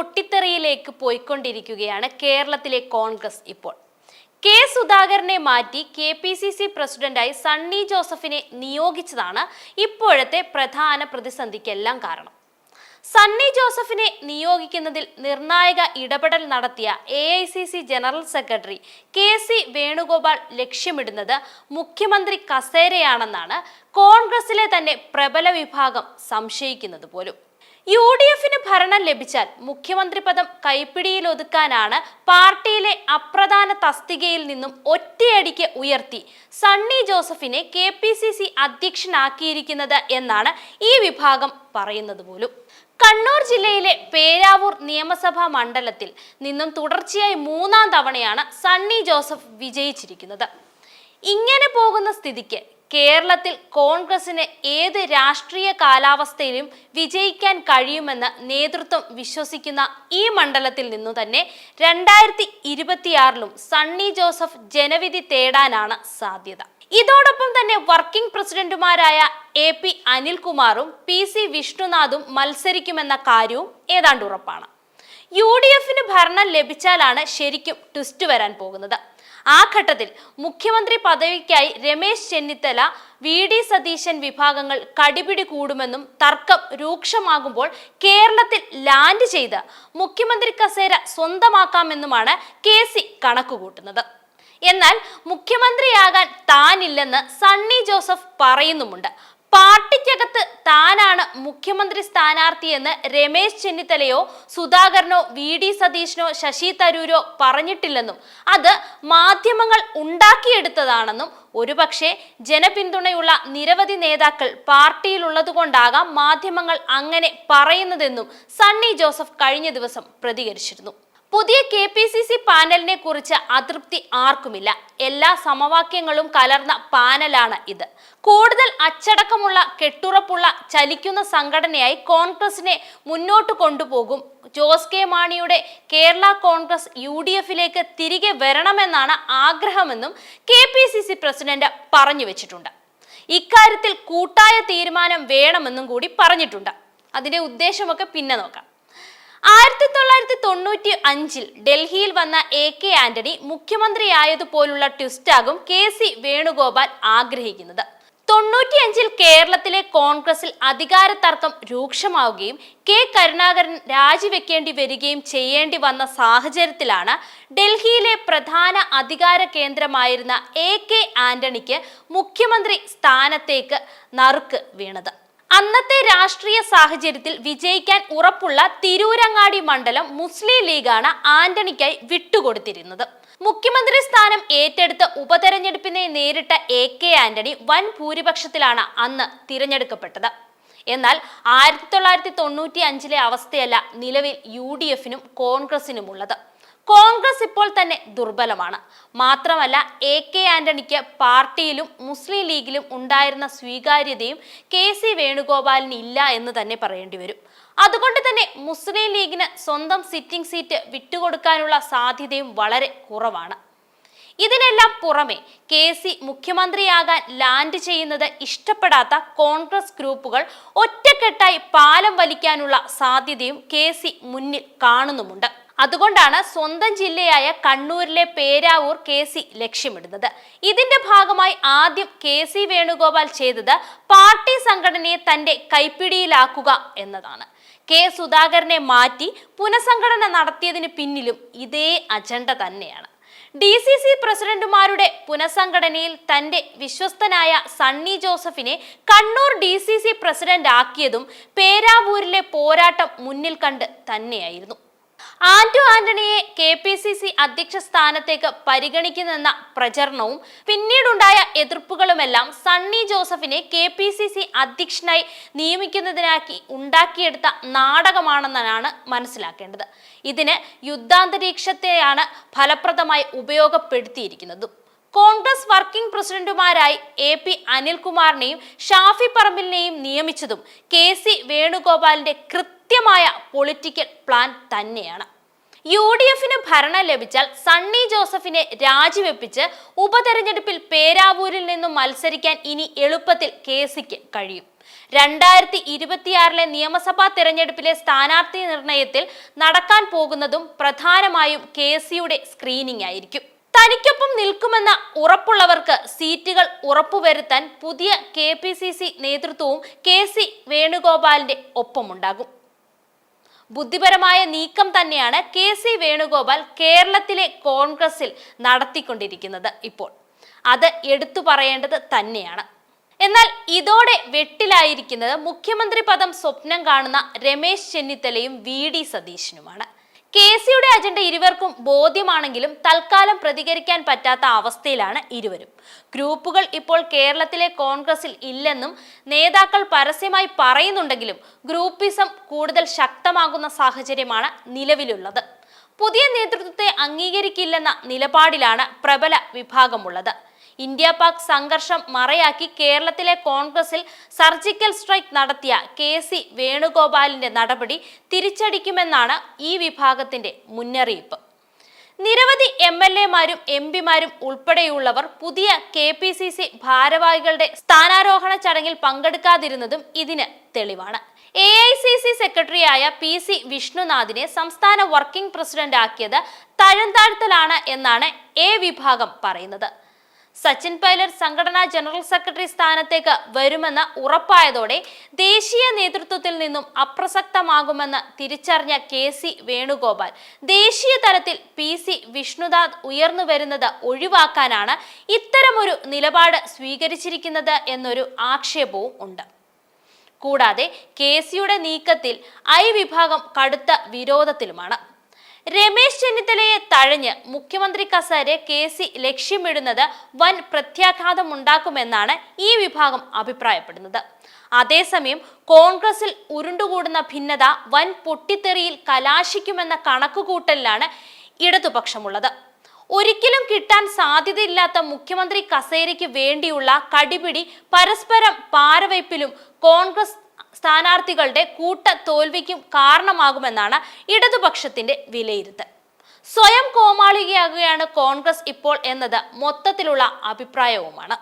പൊട്ടിത്തെറിയിലേക്ക് പോയിക്കൊണ്ടിരിക്കുകയാണ് കേരളത്തിലെ കോൺഗ്രസ് ഇപ്പോൾ. കെ സുധാകരനെ മാറ്റി കെ പി സി സി പ്രസിഡന്റായി സണ്ണി ജോസഫിനെ നിയോഗിച്ചതാണ് ഇപ്പോഴത്തെ പ്രധാന പ്രതിസന്ധിക്കെല്ലാം കാരണം. സണ്ണി ജോസഫിനെ നിയോഗിക്കുന്നതിൽ നിർണായക ഇടപെടൽ നടത്തിയ A I C C general secretary K C Venugopal ലക്ഷ്യമിടുന്നത് മുഖ്യമന്ത്രി കസേരയാണെന്നാണ് കോൺഗ്രസിലെ തന്നെ പ്രബല വിഭാഗം സംശയിക്കുന്നത് പോലും. യു ഡി എഫിന് ഭരണം ലഭിച്ചാൽ മുഖ്യമന്ത്രി പദം കൈപ്പിടിയിൽ ഒതുക്കാനാണ് പാർട്ടിയിലെ അപ്രധാന തസ്തികയിൽ നിന്നും ഒറ്റയടിക്ക് ഉയർത്തി സണ്ണി ജോസഫിനെ കെ പി സി സി അധ്യക്ഷനാക്കിയിരിക്കുന്നത് എന്നാണ് ഈ വിഭാഗം പറയുന്നത് പോലും. കണ്ണൂർ ജില്ലയിലെ പേരാവൂർ നിയമസഭാ മണ്ഡലത്തിൽ നിന്നും തുടർച്ചയായി മൂന്നാം തവണയാണ് സണ്ണി ജോസഫ് വിജയിച്ചിരിക്കുന്നത്. ഇങ്ങനെ പോകുന്ന സ്ഥിതിക്ക് കേരളത്തിൽ കോൺഗ്രസിന് ഏത് രാഷ്ട്രീയ കാലാവസ്ഥയിലും വിജയിക്കാൻ കഴിയുമെന്ന് നേതൃത്വം വിശ്വസിക്കുന്ന ഈ മണ്ഡലത്തിൽ നിന്നു തന്നെ രണ്ടായിരത്തി ഇരുപത്തിയാറിലും സണ്ണി ജോസഫ് ജനവിധി തേടാനാണ് സാധ്യത. ഇതോടൊപ്പം തന്നെ വർക്കിംഗ് പ്രസിഡന്റുമാരായ എ പി അനിൽകുമാറും പി സി വിഷ്ണുനാഥും മത്സരിക്കുമെന്ന കാര്യവും ഏതാണ്ട് ഉറപ്പാണ്. യു ഡി എഫിന് ഭരണം ലഭിച്ചാലാണ് ശരിക്കും ട്വിസ്റ്റ് വരാൻ പോകുന്നത്. ആ ഘട്ടത്തിൽ മുഖ്യമന്ത്രി പദവിക്കായി രമേശ് ചെന്നിത്തല വി ഡി സതീശൻ വിഭാഗങ്ങൾ കടിപിടി കൂടുമെന്നും തർക്കം രൂക്ഷമാകുമ്പോൾ കേരളത്തിൽ ലാൻഡ് ചെയ്ത് മുഖ്യമന്ത്രി കസേര സ്വന്തമാക്കാമെന്നുമാണ് കെ സി കണക്കുകൂട്ടുന്നത്. എന്നാൽ മുഖ്യമന്ത്രിയാകാൻ താനില്ലെന്ന് സണ്ണി ജോസഫ് പറയുന്നുമുണ്ട്. പാർട്ടിക്കകത്ത് താനാണ് മുഖ്യമന്ത്രി സ്ഥാനാർത്ഥിയെന്ന് രമേശ് ചെന്നിത്തലയോ സുധാകരനോ വി ഡി സതീശനോ ശശി തരൂരോ പറഞ്ഞിട്ടില്ലെന്നും അത് മാധ്യമങ്ങൾ ഉണ്ടാക്കിയെടുത്തതാണെന്നും ഒരുപക്ഷെ ജനപിന്തുണയുള്ള നിരവധി നേതാക്കൾ പാർട്ടിയിലുള്ളതുകൊണ്ടാകാം മാധ്യമങ്ങൾ അങ്ങനെ പറയുന്നതെന്നും സണ്ണി ജോസഫ് കഴിഞ്ഞ ദിവസം പ്രതികരിച്ചിരുന്നു. പുതിയ കെ പി സി സി പാനലിനെ കുറിച്ച് അതൃപ്തി ആർക്കുമില്ല. എല്ലാ സമവാക്യങ്ങളും കലർന്ന പാനലാണ് ഇത്. കൂടുതൽ അച്ചടക്കമുള്ള കെട്ടുറപ്പുള്ള ചലിക്കുന്ന സംഘടനയായി കോൺഗ്രസിനെ മുന്നോട്ട് കൊണ്ടുപോകും. ജോസ് കെ മാണിയുടെ കേരള കോൺഗ്രസ് യു ഡി എഫിലേക്ക് തിരികെ വരണമെന്നാണ് ആഗ്രഹമെന്നും K P C C president പറഞ്ഞു വെച്ചിട്ടുണ്ട്. ഇക്കാര്യത്തിൽ കൂട്ടായ തീരുമാനം വേണമെന്നും കൂടി പറഞ്ഞിട്ടുണ്ട്. അതിന്റെ ഉദ്ദേശമൊക്കെ പിന്നെ നോക്കാം. ആയിരത്തി തൊള്ളായിരത്തി തൊണ്ണൂറ്റി അഞ്ചിൽ ഡൽഹിയിൽ വന്ന എ കെ ആന്റണി മുഖ്യമന്ത്രിയായതുപോലുള്ള ട്വിസ്റ്റാകും കെ സി വേണുഗോപാൽ ആഗ്രഹിക്കുന്നത്. തൊണ്ണൂറ്റിയഞ്ചിൽ കേരളത്തിലെ കോൺഗ്രസിൽ അധികാര തർക്കം രൂക്ഷമാവുകയും കെ കരുണാകരൻ രാജിവെക്കേണ്ടി വരികയും ചെയ്യേണ്ടി വന്ന സാഹചര്യത്തിലാണ് ഡൽഹിയിലെ പ്രധാന അധികാര കേന്ദ്രമായിരുന്ന എ കെ ആന്റണിക്ക് മുഖ്യമന്ത്രി സ്ഥാനത്തേക്ക് നറുക്ക് വീണത്. അന്നത്തെ രാഷ്ട്രീയ സാഹചര്യത്തിൽ വിജയിക്കാൻ ഉറപ്പുള്ള തിരൂരങ്ങാടി മണ്ഡലം മുസ്ലിം ലീഗാണ് ആന്റണിക്കായി വിട്ടുകൊടുത്തിരുന്നത്. മുഖ്യമന്ത്രി സ്ഥാനം ഏറ്റെടുത്ത് ഉപതെരഞ്ഞെടുപ്പിനെ നേരിട്ട എ കെ ആന്റണി വൻ ഭൂരിപക്ഷത്തിലാണ് അന്ന് തിരഞ്ഞെടുക്കപ്പെട്ടത്. എന്നാൽ ആയിരത്തി തൊള്ളായിരത്തി തൊണ്ണൂറ്റി അഞ്ചിലെ അവസ്ഥയല്ല നിലവിൽ യു ഡി എഫിനും കോൺഗ്രസിനുമുള്ളത്. കോൺഗ്രസ് ഇപ്പോൾ തന്നെ ദുർബലമാണ്. മാത്രമല്ല എ കെ ആന്റണിക്ക് പാർട്ടിയിലും മുസ്ലിം ലീഗിലും ഉണ്ടായിരുന്ന സ്വീകാര്യതയും കെ സി വേണുഗോപാലിന് ഇല്ല എന്ന് തന്നെ പറയേണ്ടി വരും. അതുകൊണ്ട് തന്നെ മുസ്ലിം ലീഗിന് സ്വന്തം സിറ്റിംഗ് സീറ്റ് വിട്ടുകൊടുക്കാനുള്ള സാധ്യതയും വളരെ കുറവാണ്. ഇതിനെല്ലാം പുറമെ കെ സി മുഖ്യമന്ത്രിയാകാൻ ലാൻഡ് ചെയ്യുന്നത് ഇഷ്ടപ്പെടാത്ത കോൺഗ്രസ് ഗ്രൂപ്പുകൾ ഒറ്റക്കെട്ടായി പാലം വലിക്കാനുള്ള സാധ്യതയും കെ സി മുന്നിൽ കാണുന്നുമുണ്ട്. അതുകൊണ്ടാണ് സ്വന്തം ജില്ലയായ കണ്ണൂരിലെ പേരാവൂർ കെ സി ലക്ഷ്യമിടുന്നത്. ഇതിന്റെ ഭാഗമായി ആദ്യം കെ സി വേണുഗോപാൽ ചെയ്തത് പാർട്ടി സംഘടനയെ തന്റെ കൈപ്പിടിയിലാക്കുക എന്നതാണ്. കെ സുധാകരനെ മാറ്റി പുനഃസംഘടന നടത്തിയതിന് പിന്നിലും ഇതേ അജണ്ട തന്നെയാണ്. ഡി സി സി പ്രസിഡന്റുമാരുടെ പുനഃസംഘടനയിൽ തന്റെ വിശ്വസ്തനായ സണ്ണി ജോസഫിനെ Kannur D C C president ആക്കിയതും പേരാവൂരിലെ പോരാട്ടം മുന്നിൽ കണ്ട് തന്നെയായിരുന്നു. ആന്റോ ആന്റണിയെ കെ പി സി സി അധ്യക്ഷ സ്ഥാനത്തേക്ക് പരിഗണിക്കുന്നെന്ന പ്രചരണവും പിന്നീടുണ്ടായ എതിർപ്പുകളുമെല്ലാം സണ്ണി ജോസഫിനെ കെ പി സി സി അധ്യക്ഷനായി നിയമിക്കുന്നതിനാക്കി ഉണ്ടാക്കിയെടുത്ത നാടകമാണെന്നാണ് മനസ്സിലാക്കേണ്ടത്. ഇതിന് യുദ്ധാന്തരീക്ഷത്തെയാണ് ഫലപ്രദമായി ഉപയോഗപ്പെടുത്തിയിരിക്കുന്നത്. കോൺഗ്രസ് വർക്കിംഗ് പ്രസിഡന്റുമാരായി എ പി അനിൽകുമാറിനെയും ഷാഫി പറമ്പിലിനെയും നിയമിച്ചതും കെ സി വേണുഗോപാലിന്റെ കൃത്യമായ പൊളിറ്റിക്കൽ പ്ലാൻ തന്നെയാണ്. യു ഡി എഫിന് ഭരണം ലഭിച്ചാൽ സണ്ണി ജോസഫിനെ രാജിവെപ്പിച്ച് ഉപതെരഞ്ഞെടുപ്പിൽ പേരാവൂരിൽ നിന്നും മത്സരിക്കാൻ ഇനി എളുപ്പത്തിൽ കെ സിക്ക് കഴിയും. രണ്ടായിരത്തി ഇരുപത്തിയാറിലെ നിയമസഭാ തെരഞ്ഞെടുപ്പിലെ സ്ഥാനാർത്ഥി നിർണയത്തിൽ നടക്കാൻ പോകുന്നതും പ്രധാനമായും കെ സിയുടെ സ്ക്രീനിംഗ് ആയിരിക്കും. തനിക്കൊപ്പം നിൽക്കുമെന്ന ഉറപ്പുള്ളവർക്ക് സീറ്റുകൾ ഉറപ്പുവരുത്താൻ പുതിയ കെ പി സി സി നേതൃത്വവും കെ സി വേണുഗോപാലിന്റെ ഒപ്പമുണ്ടാകും. ബുദ്ധിപരമായ നീക്കം തന്നെയാണ് കെ സി വേണുഗോപാൽ കേരളത്തിലെ കോൺഗ്രസിൽ നടത്തിക്കൊണ്ടിരിക്കുന്നത് ഇപ്പോൾ. അത് എടുത്തു പറയേണ്ടത് തന്നെയാണ്. എന്നാൽ ഇതോടെ വെട്ടിലായിരിക്കുന്നത് മുഖ്യമന്ത്രി പദം സ്വപ്നം കാണുന്ന രമേശ് ചെന്നിത്തലയും വി ഡി സതീശനുമാണ്. കെ സിയുടെ അജണ്ട ഇരുവർക്കും ബോധ്യമാണെങ്കിലും തൽക്കാലം പ്രതികരിക്കാൻ പറ്റാത്ത അവസ്ഥയിലാണ് ഇരുവരും. ഗ്രൂപ്പുകൾ ഇപ്പോൾ കേരളത്തിലെ കോൺഗ്രസിൽ ഇല്ലെന്നും നേതാക്കൾ പരസ്യമായി പറയുന്നുണ്ടെങ്കിലും ഗ്രൂപ്പിസം കൂടുതൽ ശക്തമാകുന്ന സാഹചര്യമാണ് നിലവിലുള്ളത്. പുതിയ നേതൃത്വത്തെ അംഗീകരിക്കില്ലെന്ന നിലപാടിലാണ് പ്രബല വിഭാഗമുള്ളത്. ഇന്ത്യ പാക് സംഘർഷം മറയാക്കി കേരളത്തിലെ കോൺഗ്രസിൽ സർജിക്കൽ സ്ട്രൈക്ക് നടത്തിയ കെ സി വേണുഗോപാലിന്റെ നടപടി തിരിച്ചടിക്കുമെന്നാണ് ഈ വിഭാഗത്തിന്റെ മുന്നറിയിപ്പ്. നിരവധി എം എൽ എമാരും എം പിമാരും ഉൾപ്പെടെയുള്ളവർ പുതിയ കെ പി സി സി ഭാരവാഹികളുടെ സ്ഥാനാരോഹണ ചടങ്ങിൽ പങ്കെടുക്കാതിരുന്നതും ഇതിന് തെളിവാണ്. എ ഐ സി സി സെക്രട്ടറിയായ പി സി വിഷ്ണുനാഥിനെ സംസ്ഥാന വർക്കിംഗ് പ്രസിഡന്റ് ആക്കിയത് തഴന്താഴ്ത്തലാണ് എന്നാണ് എ വിഭാഗം പറയുന്നത്. സച്ചിൻ പൈലറ്റ് സംഘടനാ ജനറൽ സെക്രട്ടറി സ്ഥാനത്തേക്ക് വരുമെന്ന് ഉറപ്പായതോടെ ദേശീയ നേതൃത്വത്തിൽ നിന്നും അപ്രസക്തമാകുമെന്ന് തിരിച്ചറിഞ്ഞ കെ സി വേണുഗോപാൽ. ദേശീയ തലത്തിൽ പി സി വിഷ്ണുദാസ് ഉയർന്നു വരുന്നത് ഒഴിവാക്കാനാണ് ഇത്തരമൊരു നിലപാട് സ്വീകരിച്ചിരിക്കുന്നത് എന്നൊരു ആക്ഷേപവും ഉണ്ട്. കൂടാതെ കെ സിയുടെ നീക്കത്തിൽ ഐ വിഭാഗം കടുത്ത വിരോധത്തിലുമാണ്. രമേശ് ചെന്നിത്തലയെ തഴഞ്ഞ് മുഖ്യമന്ത്രി കസേര കെ സി ലക്ഷ്യമിടുന്നത് വൻ പ്രത്യാഘാതം ഉണ്ടാക്കുമെന്നാണ് ഈ വിഭാഗം അഭിപ്രായപ്പെടുന്നത്. അതേസമയം കോൺഗ്രസിൽ ഉരുണ്ടുകൂടുന്ന ഭിന്നത വൻ പൊട്ടിത്തെറിയിൽ കലാശിക്കുമെന്ന കണക്കുകൂട്ടലിലാണ് ഇടതുപക്ഷമുള്ളത്. ഒരിക്കലും കിട്ടാൻ സാധ്യതയില്ലാത്ത മുഖ്യമന്ത്രി കസേരയ്ക്ക് വേണ്ടിയുള്ള കടിപിടി പരസ്പരം പാരവയ്പിലും കോൺഗ്രസ് സ്ഥാനാർത്ഥികളുടെ കൂട്ട തോൽവിക്കും കാരണമാകുമെന്നാണ് ഇടതുപക്ഷത്തിന്റെ വിലയിരുത്തൽ. സ്വയം കോമാളികയാകുകയാണ് കോൺഗ്രസ് ഇപ്പോൾ എന്നത് മൊത്തത്തിലുള്ള അഭിപ്രായവുമാണ്.